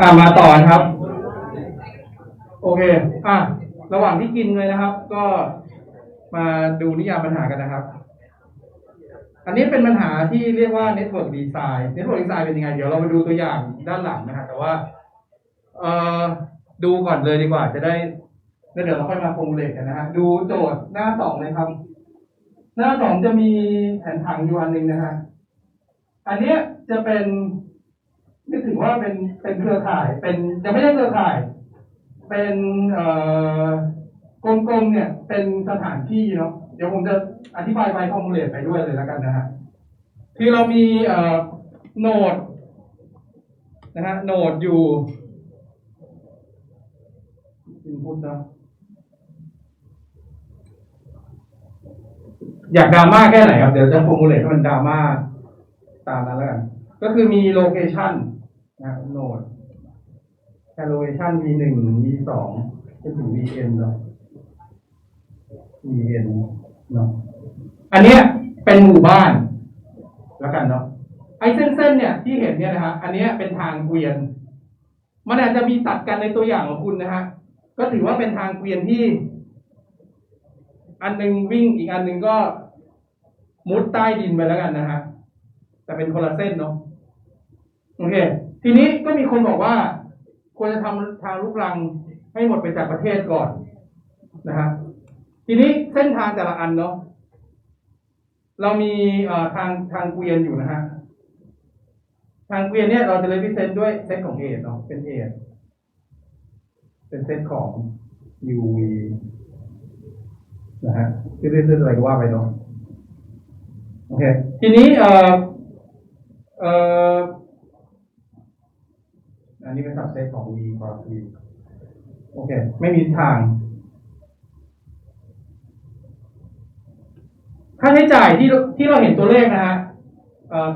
อ่ามาต่อนะครับ โอเค อะระหว่างที่กินเลยนะครับ ก็มาดูนิยามปัญหากันนะครับ อันนี้เป็นปัญหาที่เรียกว่า Network Design Network Design เป็นยังไง เดี๋ยวเรามาดูตัวอย่างด้านหลังนะฮะแต่ว่า เอ่อดูก่อนเลยดีกว่า จะได้แล้วเดี๋ยวเราค่อยมาโฟมเลตกันนะฮะดูโจทย์หน้าสองเลยครับ หน้าสองจะมีแผนผังอยู่อันหนึ่งนะฮะอันเนี้ยจะเป็น ว่าเป็นเป็นเครือข่ายเป็นยังไม่ใช่เครือข่าย เป็นเอ่อกลมๆเนี่ย เป็นสถานที่เนาะเดี๋ยวผมจะอธิบายไปคอมมูเลตไปด้วยเลยแล้วกันนะฮะคือเรามีเอ่อโนดนะฮะโนดอยู่อินพุตนะอยากดราม่าแค่ไหนครับ เดี๋ยวจะฟอร์มูเลตให้มันดราม่าตามนั้นแล้วกัน ก็คือมีโลเคชัน นะโนด allocation v หนึ่ง v สองจนถึง vn เนาะ vn เอ็นเนาะอันเนี้ยเป็นหมู่บ้าน แล้วกันเนาะไอ้เส้นๆเนี่ยที่เห็นเนี่ยนะฮะอันเนี้ยเป็นทางเกวียน มันอาจจะมีตัดกันในตัวอย่างของคุณนะฮะก็ถือว่าเป็นทางเกวียนที่ อันหนึงวิ่งอีกอันหนึงก็มุดใต้ดินไปแล้วกันนะฮะแต่เป็นคนละเส้นเนาะโอเค ทีนี้ก็มีคนบอกว่าควรจะทำทางลูกรังให้หมดไปจากประเทศก่อนนะฮะทีนี้เส้นทางแต่ละอันเนาะเรามีทางทางเกวียนอยู่นะฮะทางเกวียนเนี่ยเราจะเลยพิเศษด้วยเซตของเอทเนาะเป็นเอทเป็นเซตของ UV นะฮะที่เรื่อยๆอะไรก็ว่าไปเนาะโอเค ทีนี้เอ่อเอ่อ นนี้เป็นสับเซตของ v cross v โอเค ไม่มีทาง ค่าใช้จ่ายที่ที่เราเห็นตัวเลขนะฮะ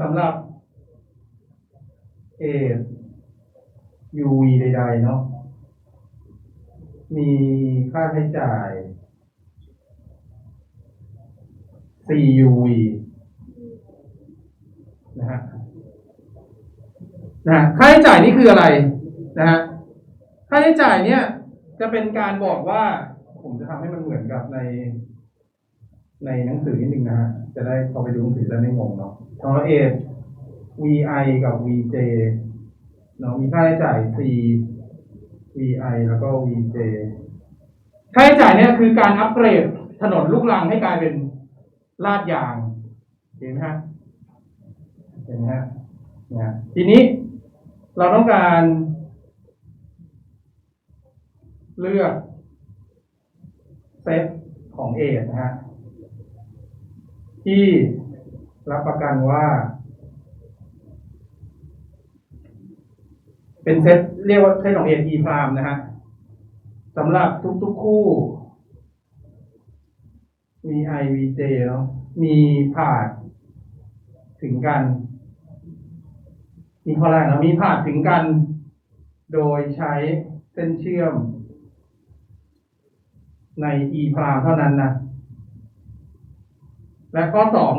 สำหรับ A UV ใดๆเนาะ มีค่าใช้จ่าย CUV นะฮะ นะค่าใช้จ่ายนี่คืออะไรนะฮะค่าใช้จ่ายเนี่ย จะเป็นการบอกว่า ผมจะทำให้มันเหมือนกับใน ในหนังสือนิดนึงนะฮะจะได้พอไปดูหนังสือแล้วไม่งงเนาะทองละเอ VI กับ VJ เนาะมีค่าใช้จ่าย C VI แล้วก็ VJ ค่าใช้จ่ายเนี่ยคือการอัปเกรดถนนลูกรังให้กลายเป็นลาดยาง เห็นไหมฮะเห็นไหมฮะนะทีนี้ เราต้องการ เลือกเซตของเอทนะฮะที่รับประกันว่า เป็นเซตเรียกว่าเซตของเอท e พรามนะฮะสำหรับทุกๆคู่ VI VJ เนาะมีผ่านถึงกัน มีข้อแรกนะมีผ่านถึงกัน โดยใช้เส้นเชื่อม ใน e พรามเท่านั้นนะและข้อสอง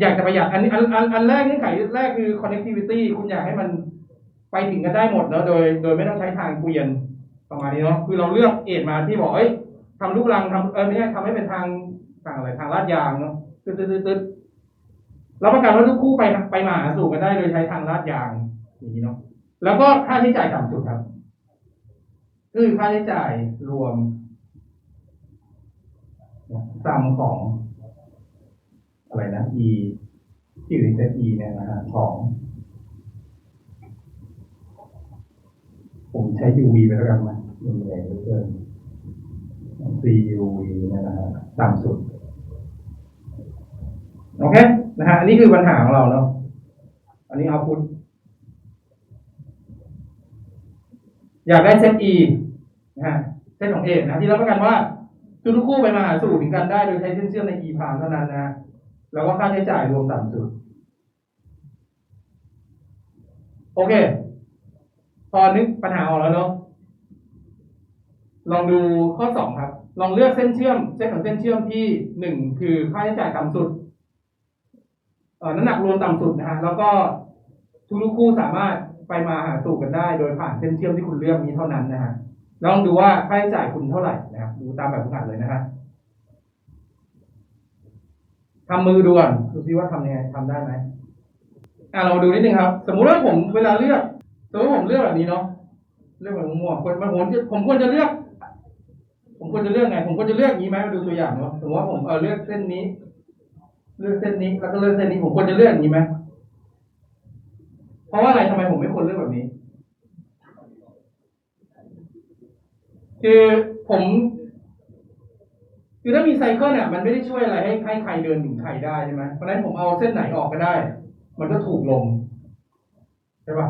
อยากจะประหยัดอันนี้อันอันอันแรกเงื่อนไขแรกคือ connectivity คุณอยากให้มันไปถึงกันได้หมดเนอะโดย โดยไม่ต้องใช้ทางเกวียนประมาณนี้เนาะคือเราเลือกเอทมาที่บอกเอ้ยทำลูกรังทำเออไม่ใช่ทำให้เป็นทางทางอะไรทางลาดยางเนาะตึ๊ดตึ๊ดตึ๊ด รับประกันว่าทุกคู่ไปไปมาหาสู่กันได้โดยใช้ทางลาดยางอย่างนี้เนาะแล้วก็ค่าใช้จ่ายต่ำสุดครับคือค่าใช้จ่ายรวมซัมของ อะไรนะ e ที่อยู่ในเซต e เนี่ยนะฮะของ ผมใช้ uv ไปแล้วกันนะมันใหญ่เหลือเกิน cuv เนี่ยนะฮะต่ำสุด โอเค นะฮะอันนี้คือปัญหาของเราเนาะอันนี้เอาพุทอยากได้เซต E นะฮะเซตของ A นะที่รับประกันว่าทุกคู่ไปมาหาสู่ถึงกันได้โดยใช้เส้นเชื่อมใน E พามเท่านั้นนะแล้วก็ค่าใช้จ่ายรวมต่ำสุดโอเค พอนึกปัญหาออกแล้วเนาะลองดูข้อสองครับ ลองเลือกเส้นเชื่อมเส้นของเส้นเชื่อมที่หนึ่งคือค่าใช้จ่ายต่ำสุด น้ำหนักรวมต่ำสุดนะฮะแล้วก็ทุกๆคู่สามารถไปมาหาสู่กันได้ โดยผ่านเส้นเชื่อมที่คุณเลือกนี้เท่านั้นนะฮะลองดูว่าค่าใช้จ่ายคุณเท่าไหร่นะครับดูตามแบบฝึกหัดเลยนะฮะทำมือดูก่อนดูซิว่าทำยังไงทำได้ไหมอะเราดูนิดนึงครับ สมมุติว่าผมเวลาเลือกสมมติผมเลือกแบบนี้เนาะเลือกแบบม่วๆคนบางคนจะผมควรจะเลือก ผมควรจะเลือกไง ผมควรจะเลือกนี้ไหมมาดูตัวอย่างเนาะสมมติว่าผมเออเลือกเส้นนี้ เลือกเส้นนี้ แล้วก็เลือกเส้นนี้ ผมควรจะเลือกอย่างนี้ไหมเพราะว่าอะไรทำไมผมไม่ควรเลือกแบบนี้ คือผมคือถ้ามีไซเคิลเนี่ยมันไม่ได้ช่วยอะไรให้ให้ใครเดินถึงใครได้ใช่ไหมเพราะฉะนั้นผมเอาเส้นไหนออกก็ได้ มันก็ถูกลงใช่ปะ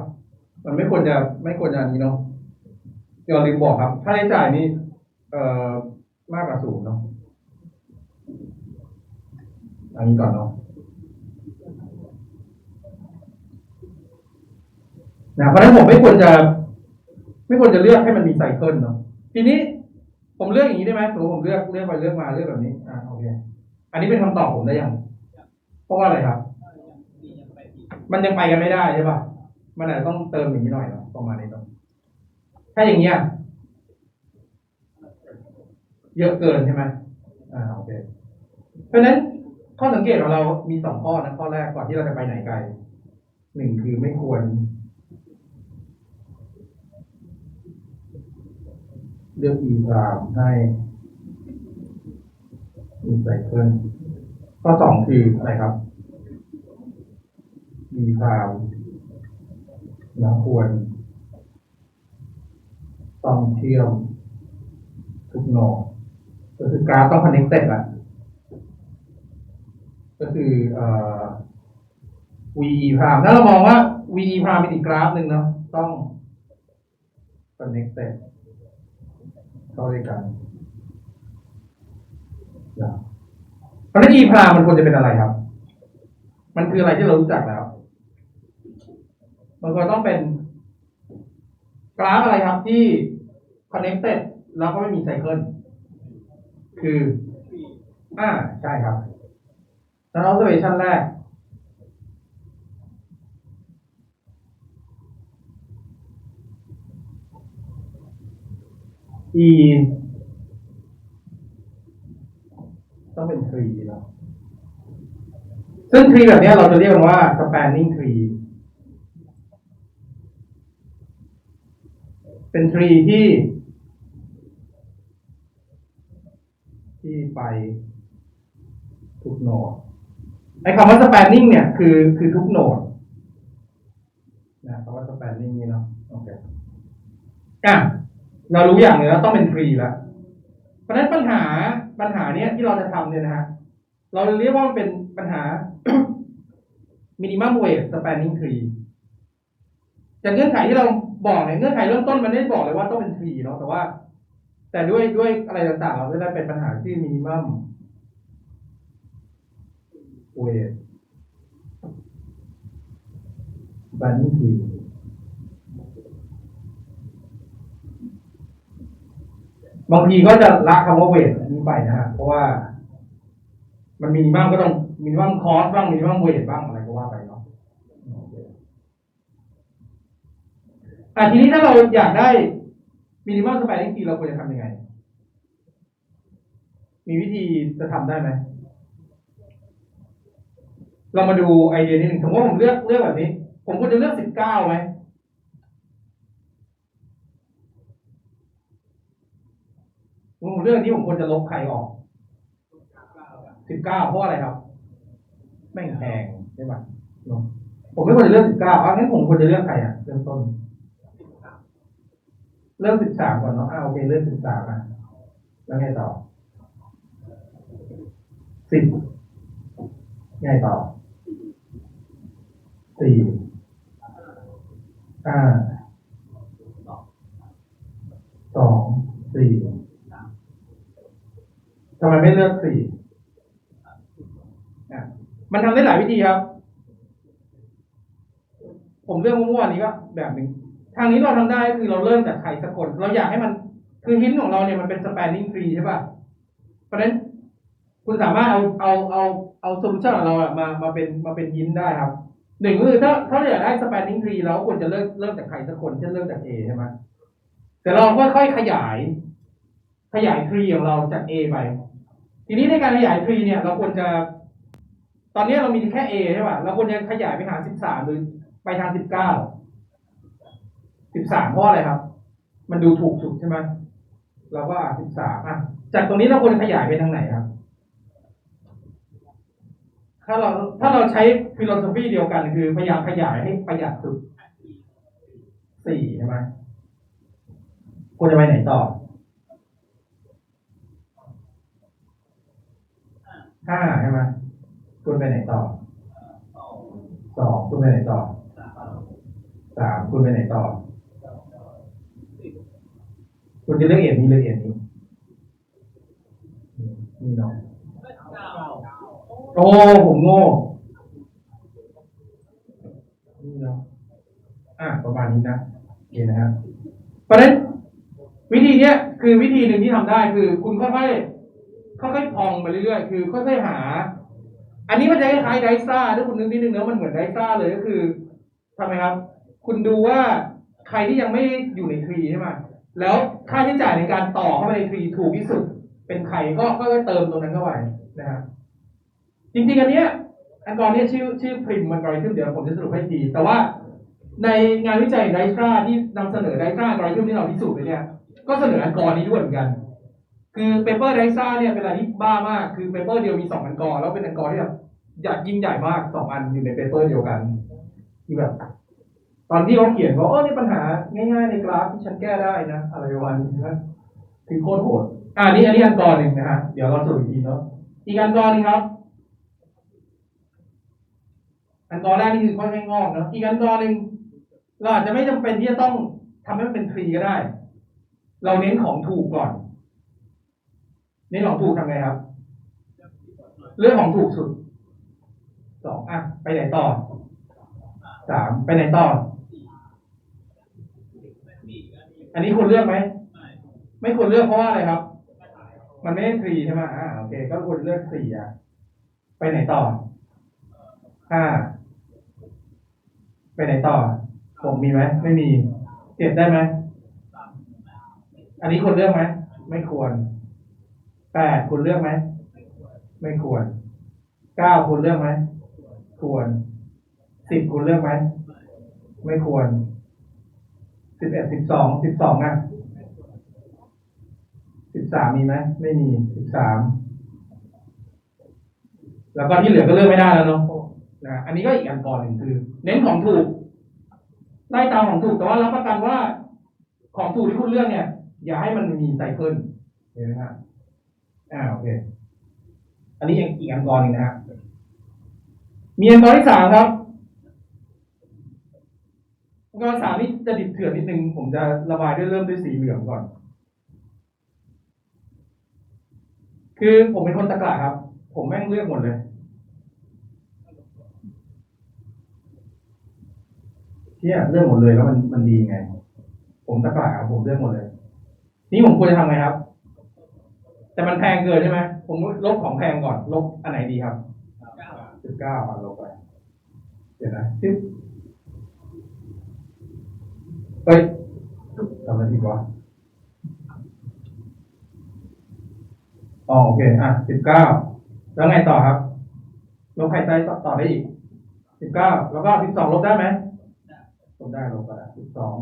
มันไม่ควรจะไม่ควรจะอันนี้เนาะเดี๋ยวลืมบอกครับค่าใช้จ่ายนี่เอ่อมากกว่าศูนย์เนาะ อันนี้ก่อนเนาะนะเพราะฉะนั้นผมไม่ควรจะ ไม่ควรจะเลือกให้มันมีไซเคิลเนาะทีนี้ผมเลือกอย่างนี้ได้ไหมสมมติผมเลือกเลือกไปเลือกมาเลือกแบบนี้อ่าโอเคอันนี้เป็นคำตอบผมได้ยังเพราะว่าอะไรครับ มันยังไปกันไม่ได้ใช่ป่ะมันอาจจะต้องเติมอย่างนี้หน่อยเนาะประมาณนี้เนาะถ้าอย่างเงี้ยเยอะเกินใช่ไหมอ่าโอเคเพราะฉะนั้น ข้อสังเกตของเรามีสองข้อนะข้อแรกก่อนที่เราจะไปไหนไกลหนึ่งคือไม่ควรเลือก e พรามให้มีไซเคิลข้อสองคืออะไรครับ e พามแล้วควร ต้องเชื่อมทุกโนดก็คือกาฟต้อง connected ละ ก็คือเอ่อ VE พรามถ้าเรามองว่า VE พรามเป็นอีกกราฟหนึ่งเนาะต้อง connected เข้าด้วยกันนะเพราะฉะนั้น E พรามมันควรจะเป็นอะไรครับ มันคืออะไรที่เรารู้จักแล้ว มันควรต้องเป็นกราฟอะไรครับที่ connected แล้วก็ไม่มีไซเคิลคือ อ่า ใช่ครับ แล้ว observation แรก e ต้องเป็น tree แล้วซึ่ง tree แบบนี้เราจะเรียกมันว่า spanning tree เป็น tree ที่ที่ไปทุกโนด ไอ้คำว่า spanning เนี่ยคือคือทุกโนดนะคำว่า spanning นี่เนาะโอเคอะเรารู้อย่างหนึงแล้วต้องเป็น tree แล้วเพราะฉะนั้นปัญหาปัญหาเนี้ยที่เราจะทำเนี่ยนะฮะเราเรียกว่ามันเป็นปัญหา minimum weight spanning tree จากเงื่อนไขที่เราบอกเนี่ยเงื่อนไขเริ่มต้นมันไม่ได้บอกเลยว่าต้องเป็น tree เนาะแต่ว่า แต่ด้วยด้วยอะไรต่างๆ เราก็ได้เป็นปัญหาที่ minimum weight spanning tree บางทีก็จะละคำว่าเวทนี้ไปนะฮะเพราะว่า มันมินิมัมก็ต้องมินิมัมคอสบ้างมินิมัมเวทบ้างอะไรก็ว่าไปเนาะโอเคอะทีนี้ถ้าเราอยากได้มินิมัมสเปนทีเราควรจะทำยังไง มีวิธีจะทำได้ไหม เรามาดูไอเดียนิดหนึ่งสมมติว่าผมเลือกเลือกแบบนี้ ผมควรจะเลือกสิบเก้าไหมเรื่องนี้ผมควรจะลบใครออกสิบเก้าเพราะอะไรครับ ไม่งแพงใช่ไหมผมไม่ควรจะเลือกสิบเก้าอะงั้นผมควรจะเลือกใครอะเริ่มต้นเริ่มสิบสามก่อนเนาะอ่าโอเคเริ่มสิบสามอะแล้วไงต่อสิบไงต่อ สี่อ่าสองสี่ทำไมไม่เลือกสี่อ่มันทำได้หลายวิธีครับ ผมเลือกมั่วๆนี้ก็แบบหนึ่งทางนี้เราทำได้คือเราเริ่มจากใครสักคนเราอยากให้มันคือหินของเราเนี่ยมันเป็น spanning tree ใช่ป่ะ เพราะฉะนั้นคุณสามารถเอาเอาเอาเอาโซลูชันของเราอะมามาเป็นมาเป็นหินได้ครับ หนึ่งคือถ้าถ้าเราอยากได้ spanning tree เราควรจะเริ่มเริ่มจากใครสักคนเช่นเริ่มจาก A ใช่ไหมแต่เราค่อยๆขยาย ขยาย tree ของเราจาก A ไป ทีนี้ในการขยาย tree เนี่ย เราควรจะ ตอนนี้เรามีแค่ A ใช่ป่ะเราควรจะขยายไปหา13หรือไปทาง19 13เพราะอะไรครับ มันดูถูกสุดใช่ไหมเราก็อะ13อะจากตรงนี้เราควรจะขยายไปทางไหนครับ ถ้าเราถ้าเราใช้ฟิโลโซฟีเดียวกัน คือพยายามขยายให้ประหยัดสุดสี่ใช่ไหมควรจะไปไหนต่อห้าใช่ไหมควรไปไหนต่อสองควรไปไหนต่อสามควรไปไหนต่อ คุณจะเลือกเอ็นนี้เลือกเอ็นนี้นี่เนาะ โอ้ผมโง่นี่เนาะอะประมาณนี้นะโอเคนะครับเพราะฉะนั้นวิธีเนี้ยคือวิธีหนึ่งที่ทำได้คือคุณค่อยๆค่อยๆพองไปเรื่อยๆคือค่อยๆหา อันนี้มันจะคล้ายๆไดซ่าถ้าคุณนึกนิดนึงนะมันเหมือนไดซ่าเลยก็คือทำไมครับ คุณดูว่าใครที่ยังไม่อยู่ในทรีใช่ไหมแล้วค่าใช้จ่ายในการต่อเข้าไปในทรีถูกที่สุด เป็นใครก็ก็เติมตรงนั้นเข้าไปนะครับ จริงๆอันเนี้ยอันกรนี้ชื่อชื่อพริมมันกริทึมเดี๋ยวผมจะสรุปให้ที แต่ว่าในงานวิจัยไดซ่าที่นำเสนอไดซ่ากริทึมที่เราพิสูจน์ไปเนี่ย ก็เสนออันกรนี้ด้วยเหมือนกัน คือเปเปอร์ไดซ่าเนี่ยเป็นอะไรที่บ้ามาก คือเปเปอร์เดียวมีสองอันกรแล้วเป็นอันกรที่แบบใหญ่ยิ่งใหญ่มากสองอันอยู่ในเปเปอร์เดียวกันคือแบบตอนที่เขาเขียนเขาเออนี่ปัญหาง่ายๆในกราฟที่ฉันแก้ได้นะ อะไรประมาณนี้นะคือโคตรโหดอ่านี่อันนี้อันกรหนึ่งนะฮะเดี๋ยวเราสรุปอีกทีเนาะอีกอันกรหนึงครับ อันกรแรกนี่คือค่อยๆงอกเนาะอีกอันกรหนึ่งเราอาจจะไม่จำเป็นที่จะต้องทำให้มันเป็นทรีก็ได้ เราเน้นของถูกก่อนเน้นของถูกทำไงครับเรื่องของถูกสุดสองอะไปไหนต่อสามไปไหนต่อ อันนี้ควรเลือกไหมไม่ควรเลือกเพราะว่าอะไรครับ มันไม่ได้ทรีใช่ไหมอ่าโอเค ก็ควรเลือกสี่อะ ไปไหนต่อห้า ไปไหนต่อผมมีไหมไม่มีเจ็ดได้ไหมอันนี้ควรเลือกไหมไม่ควรแปดควรเลือกไหมไม่ควรเก้าควรเลือกไหมควรสิบควรเลือกไหมไม่ควรสิบเอ็ดสิบสองสิบสองอะสิบสามมีไหมไม่มีสิบสามแล้วก็ที่เหลือก็เลือกไม่ได้แล้วเนาะ นะอันนี้ก็อีกอันก่อนหนึ่งคือ เน้นของถูกไล่ตามของถูกแต่ว่ารับประกันว่าของถูกที่คุณเลือกเนี่ย อย่าให้มันมีไซเคิลเห็นไหมครับอ่าโอเค อันนี้ยังอีกอันกรหนึ่งนะฮะมีอันกรที่สามครับอันกรสามนี่จะดิบเถื่อนนิดนึง ผมจะระบายด้วยเริ่มด้วยสีเหลืองก่อน คือผมเป็นคนตะกละครับ ผมแม่งเลือกหมดเลย เที่ยเลือกหมดเลยแล้วมันมันดีไง ผมตะกละครับผมเลือกหมดเลย นี่ผมควรจะทำไงครับ แต่มันแพงเกินใช่ไหมผมลบของแพงก่อน ลบอันไหนดีครับสิบเก้าอะลบไปเดี๋ยวนะสิบเฮ้ยทำอะไรดีวะอ๋อโอเค อะสิบเก้าแล้วไงต่อครับลบใครใจต่อต่อได้อีกสิบเก้าแล้วก็สิบสองลบได้ไหม ลบได้ลบไปสิบสอง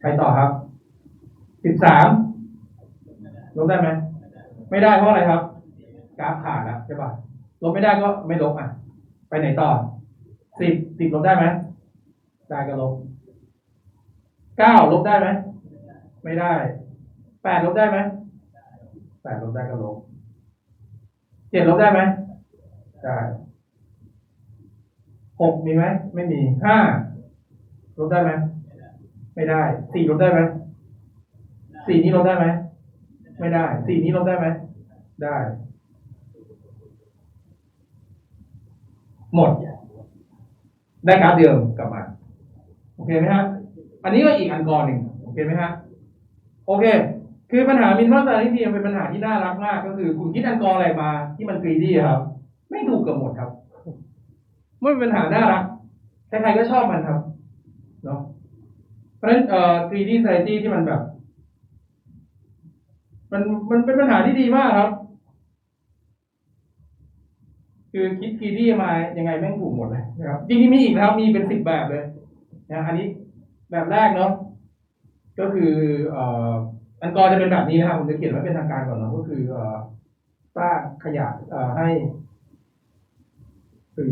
ใครต่อครับสิบสามลบได้ไหมไม่ได้เพราะอะไรครับกราฟขาดแล้วใช่ป่ะลบไม่ได้ก็ไม่ลบอะ ไปไหนต่อสิบสิบลบได้ไหมได้ก็ลบเก้าลบได้ไหมไม่ได้แปดลบได้ไหมแปดลบได้ก็ลบเจ็ดลบได้ไหมได้หกมีไหมไม่มีห้า ลบได้ไหมไม่ได้สี่ลบได้ไหมสี่นี้ลบได้ไหมไม่ได้สี่นี้ลบได้ไหมได้ หมด ได้กราฟเดิมกลับมา โอเคไหมฮะ อันนี้ก็อีกอันกรหนึ่งโอเคไหมฮะ โอเค คือปัญหามินทรัลซานิทีเป็นปัญหาที่น่ารักมาก ก็คือคุณคิดอันกรอะไรมา ที่มันกรีดี้ครับ ไม่ถูกเกือบหมดครับ มันเป็นปัญหาน่ารักใครๆก็ชอบมันครับ เนาะเพราะฉะนั้นเอ่อ 3D strategy ที่มันแบบ มันมันเป็นปัญหาที่ดีมากครับ คือคิด 3D มายังไงแม่งถูกหมดเลยนะครับจริงๆมีอีกนะครับ มีเป็นสิบแบบเลยนะอันนี้แบบแรกเนาะก็คือเอ่ออันกอร์จะเป็นแบบนี้นะครับผมจะเขียนไว้เป็นทางการก่อนเนาะก็คือ เอ่อสร้างขยะเอ่อให้ฟรี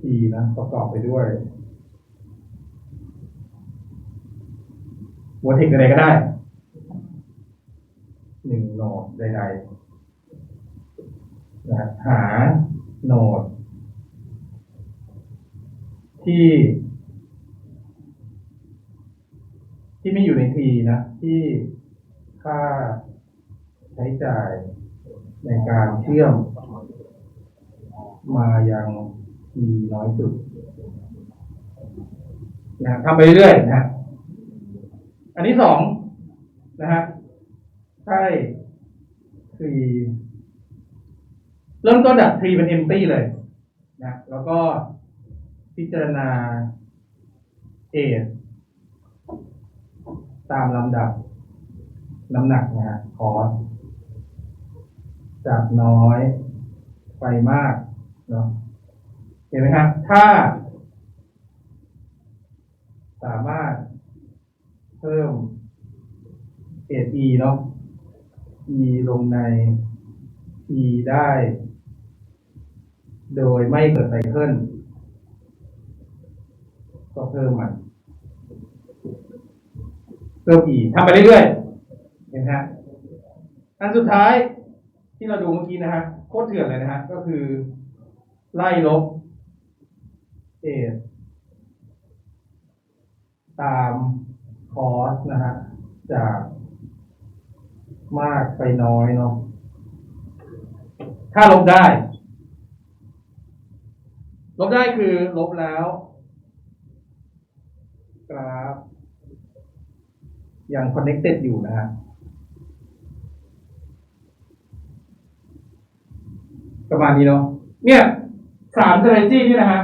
ทีนะประกอบไปด้วย หัวเทคอะไรก็ได้หนึ่งโหนดใดๆนะหาโหนด ที่ ที่ไม่อยู่ในทีนะ ที่ค่าใช้จ่ายในการเชื่อม มายังทีน้อยสุดนะทำไปเรื่อยนะ อันที่สองนะฮะใช่ทีเริ่มต้นจากทรีเป็น empty เลยนะแล้วก็พิจารณาเอตามลำดับ น้ำหนักนะฮะคอสจากน้อยไปมากเนาะเห็นไหมครับ ถ้า สามารถ เพิ่มเอท e เนาะ e ลงใน t ได้ โดยไม่เกิดไซเคิลก็เพิ่มมันเพิ่ม e ทำไปเรื่อยๆเห็นไหมฮะอันสุดท้ายที่เราดูเมื่อกี้นะฮะโคตรเถื่อนเลยนะฮะก็คือ ไล่ลบเอตาม คอสนะฮะจากมากไปน้อยเนาะถ้าลบได้ ลบได้คือลบแล้ว กราฟ ยัง connected อยู่นะฮะประมาณนี้เนาะเนี่ยสาม strategy นี่นะฮะ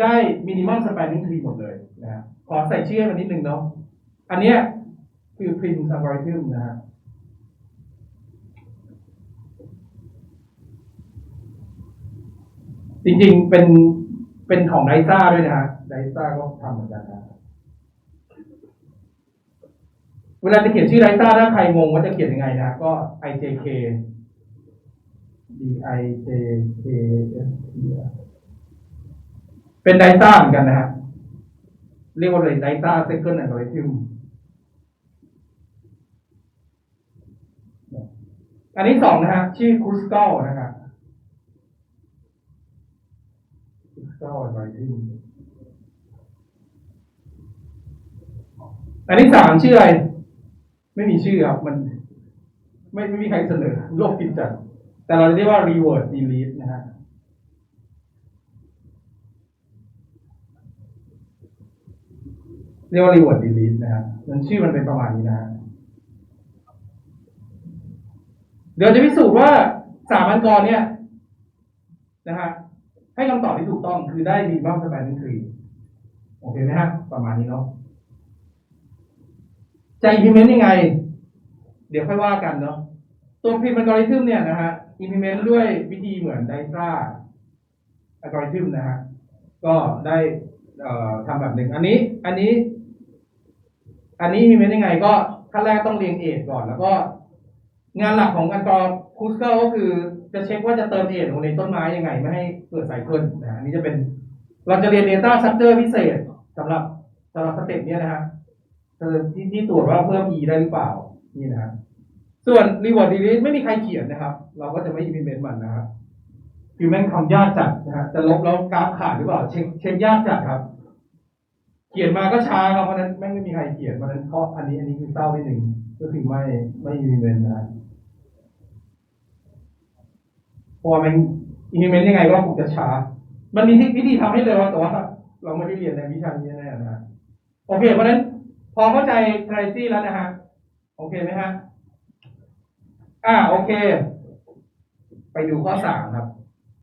ได้ minimum spanning tree หมดเลยนะฮะขอใส่ชื่อมันนิดนึงเนาะ อันเนี้ยคือ Prince algorithm นะฮะจริงๆ เป็นเป็นของไดซ่าด้วยนะฮะไดซ่าก็ทำเหมือนกันนะเวลาจะเขียนชื่อไดซ่าถ้าใครงงว่าจะเขียนยังไงนะ ก็ ijk d i j k s t เป็นไดซ่าเหมือนกันนะฮะ เรียกว่าเลยไดซ่าเซคันด์อัลกอริทึม อันที่สองนะฮะชื่อครูสเกลนะครับครูสเกลอัลกอริทึมอันที่สามชื่ออะไร ไม่มีชื่อครับ มัน ไม่ไม่มีใครเสนอโลกกินจัด แต่เราเรียกว่า reward delete นะฮะเรียกว่า reward delete นะฮะมันชื่อมันเป็นประมาณนี้นะฮะ เดี๋ยวจะพิสูจน์ว่าสามอันกรเนี่ยนะฮะให้คำตอบที่ถูกต้องคือได้ minimum spanning tree โอเคไหมฮะประมาณนี้เนาะจะ implement ยังไง เดี๋ยวค่อยว่ากันเนาะตัวพิมพ์อัลกอริทึมเนี่ยนะฮะ implement ด้วยวิธีเหมือนไดซ่าอัลกอริทึมนะฮะก็ได้เอ่อทำแบบหนึ่ง อันนี้ อันนี้ อันนี้ implement ยังไง ก็ขั้นแรกต้องเรียงเอทก่อนแล้วก็ งานหลักของอัลกอริคูสเกก็คือจะเช็คว่าจะเติมเอทลงในต้นไม้ยังไง ไม่ให้เกิดไซเคิลนะฮะอันนี้จะเป็นเราจะเรียน Data Structure พิเศษสำหรับสำหรับสเต็ปเนี้ยนะฮะเออที่ที่ตรวจว่าเพิ่ม e ได้หรือเปล่า นี่นะฮะส่วน reward delete ไม่มีใครเขียนนะครับ เราก็จะไม่ implement มันนะครับคือแม่งทำยากจัดนะฮะจะลบแล้วกราฟขาดหรือเปล่า เช็คเช็คยากจัดครับ เขียนมาก็ช้าครับเพราะนั้นแม่งไม่มีใครเขียนเพราะนั้นข้ออันนี้อันนี้คือเศร้าที่หนึ่งก็คือไม่ไม่ implement นะฮะพราะว่ามัน implement ยังไงก็คงจะช้า มันมีวิธีทำให้เลยว่าแต่ว่าเราไม่ได้เรียนในวิชานี้แน่นะฮะโอเค เพราะนั้น พอเข้าใจ strategy แล้วนะฮะโอเคไหมฮะอ่าโอเค ไปดูข้อสามครับ